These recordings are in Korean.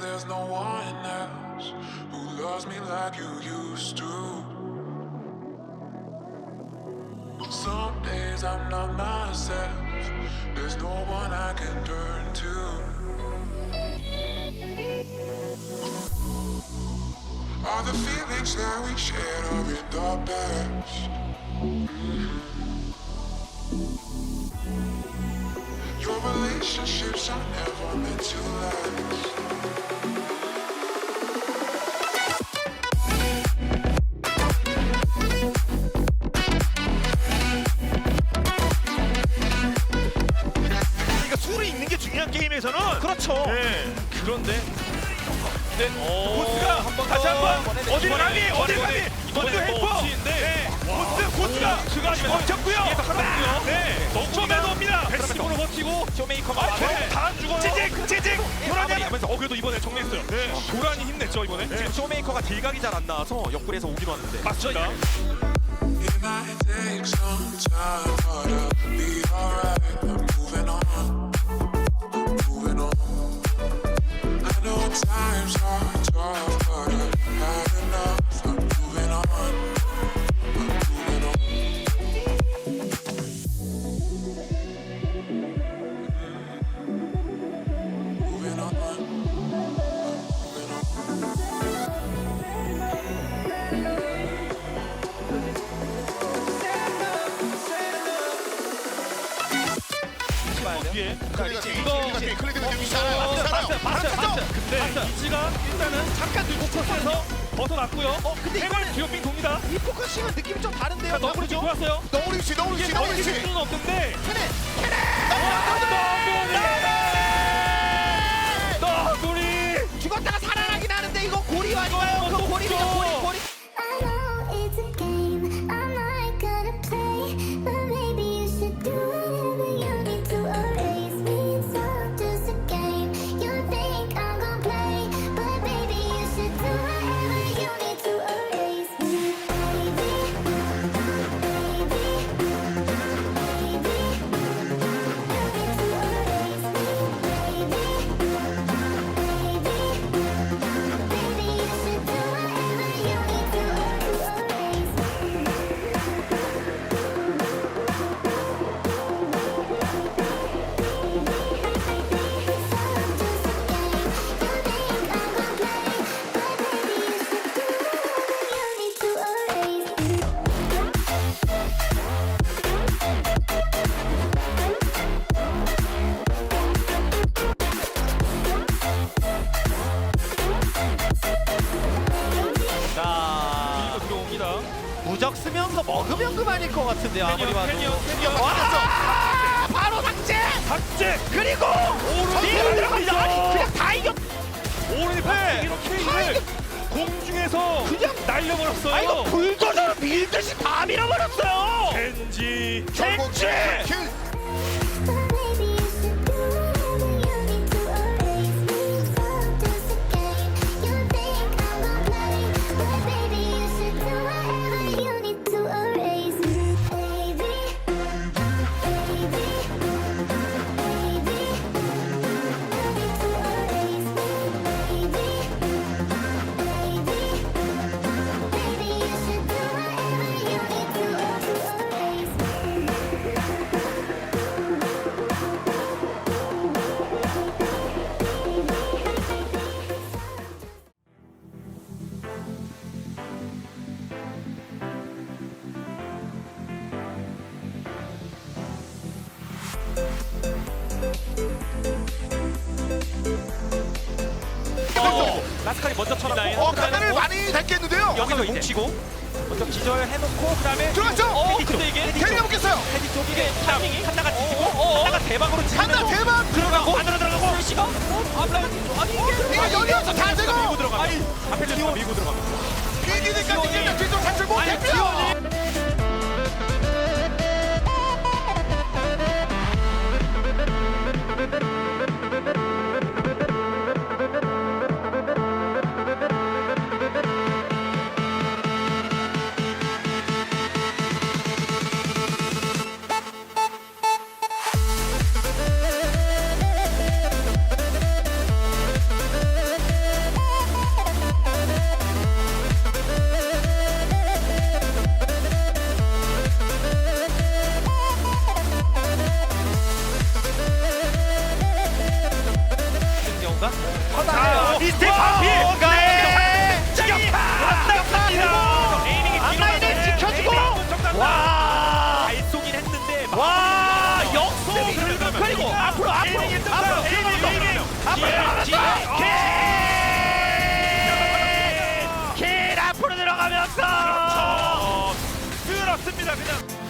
there's no one else who loves me like you used to. Some days I'm not myself. There's no one I can turn to. All the feelings that we shared are in the past. Your 게 중요한 게임에서는 그렇죠. 네. 그런데 네. 보스가 한번 다시 한번 이번에, 가니? 이번에, 가니? 이번에 보스 뭐 헬퍼. 네. 네. 와. 보스 고스가 오, 그가 아니면 버텼고요. 살았고요. 네. 처음에도 옵니다. 패시브로 버티고 쇼메이커가 아, 네. 다안 죽어요. 찌직 찌직 도라냐 하면서 어 그래도 이번에 정리했어요. 네. 도란이 힘냈죠 이번에. 지금 쇼메이커가 딜각이 잘 안 나와서 옆구리에서 오긴 왔는데 맞습니다. It might take some time, but I'll be alright. 근데 이지가 일단은 잠깐 들고 프로스에서 벗어났고요. 어 근데 해발 뒤로 빙 돕니다. 이 포커싱은 느낌이 좀 다른데요. 너구리 좀 좋았어요. 너구리 씨, 너구리 씨, 너구리 씨. 수는 없는데 캐네 너구리 죽었다가 살아나긴 하는데 이거 고리 아닌가요? 그 고리죠 고리 고리. 것 같은데요. 아무리 봐도. 와! 바로 삭제. 박제 그리고 뒤로 들어갑니다. 그냥 다 이겨. 이렇게 K를 공중에서 그냥 날려버렸어요. 아 이거 불도저로 밀듯이 다 밀어버렸어요. 겐지 젠지! 쳐놨고 어, 카메라를 많이 닫겠는데요. 여기서 뭉치고 먼저 기절해놓고 그 다음에 들어갔죠? 어, 근데 이게 헤디 캐리가 먹겠어요. 헤디 쪽. 이게 타이밍이 한나가 뒤지고 한나가 대박으로 치면 한나 대박. 들어가고 안으로 들어가고. 시가 앞라인 아니 이게 이게 여기서 다 되고. 밀고 들어가 아니 앞에 저 밀고 들어가 비기니까 이기면 뒤쪽 탈출 못 대표. 앞으로 들어가면서 길 앞으로 들어가면서 그렇습니다 그냥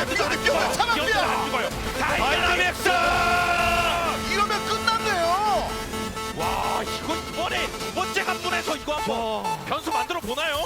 안 참았고요. 죽어요. 다이나믹스. 이러면 끝났네요. 와 이거 이번에 두 번째 간문에서 이거 한번 변수 만들어 보나요?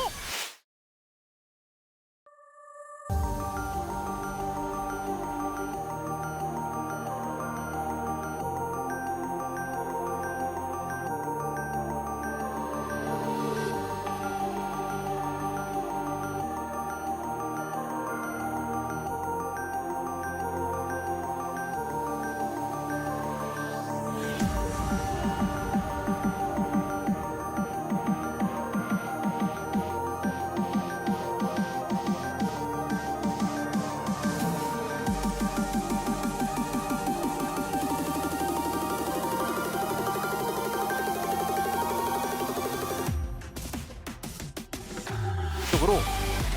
쪽으로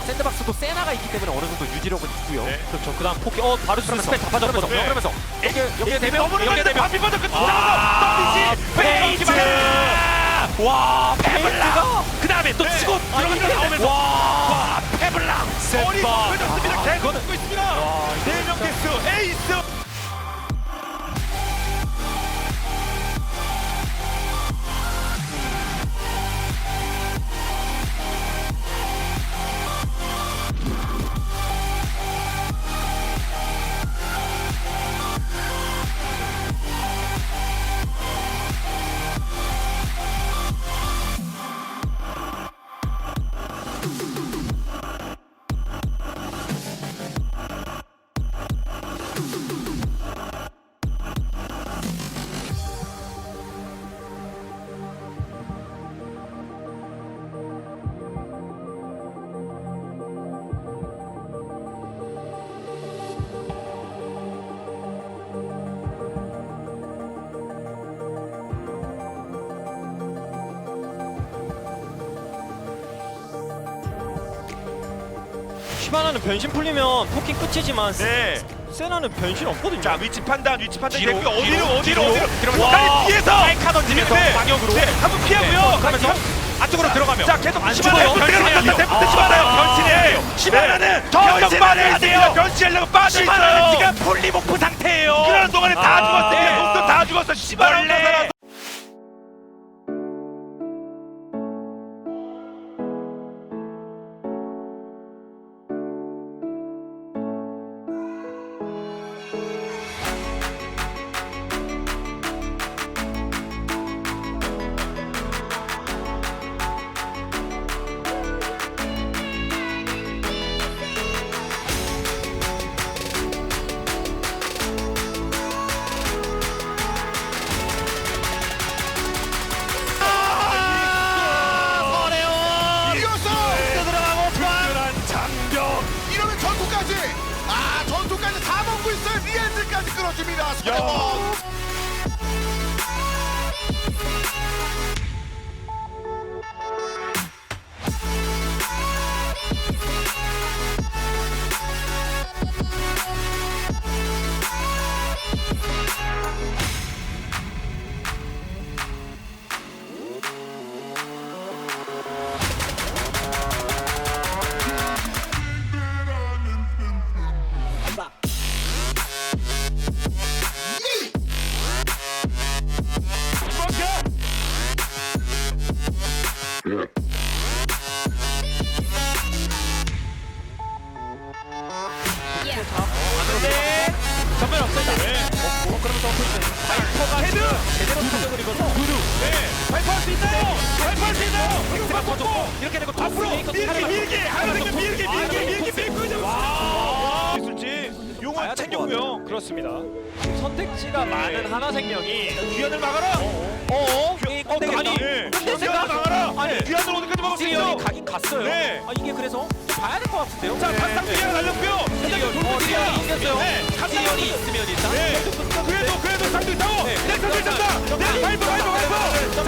샌드박스도 세나가 있기 때문에 어느 정도 유지력은 있고요. 그렇죠. 그다음 포기 어 바로 스페 다 빠졌거든요. 네. 그러면서 이게 연계 되면 너무 연계 되면 바비 먼저 끝. 아, 페이지. 페이지. 와 페블랑. 그 다음에 또 네. 치고 아, 들어가면서 나오면서 와 페블랑. 머리 센터. 펴졌습니다. 계속 듣고 있습니다. 네명 개수 에이스. 시바나는 변신 풀리면 포킹 끝이지만 네. 세나는 변신 없거든요. 자 위치 판단 위치 판단 뒤로, 됐고요. 어디로 뒤로, 어디로 뒤로. 어디로 그러면서 와, 뒤에서 셀카 던지면서 네. 방역으로. 네, 한번 피하고요. 네, 그러면서 안쪽으로 들어가면 자 계속 안 시바나요. 죽어요. 변신해요. 변신해요. 데프트 아, 시바나요. 아, 변신해. 시바나는 더 역발해야 돼요. 변신하려고 빠져 있어요. 지금 폴리모프 상태예요. 그러는 동안에 다 아, 죽었어요. 네. 목도 다 죽었어. 시바나 아, 밀기 토스. 밀기 와. 있을지 용화 될것 챙겼고요 그렇습니다. 선택지가 많은 하나생명이 귀환을 막아라! 어? 귀- 어, 되겠다. 아니 예. 근데 귀환을 막아라! 아니 귀환을 오늘까지 막을 수 있어 가긴 갔어요. 네. 아 이게 그래서 봐야 될 것 같은데요? 자 갓상비가 날렸고요. 시리얼 어 시리얼이 이겼어요? 네, 시리얼이 있으면 일단 네. 그래도 그래도 상대 있다고? 네. 네 상대 있다. 네 파이브 파이브 파이브 자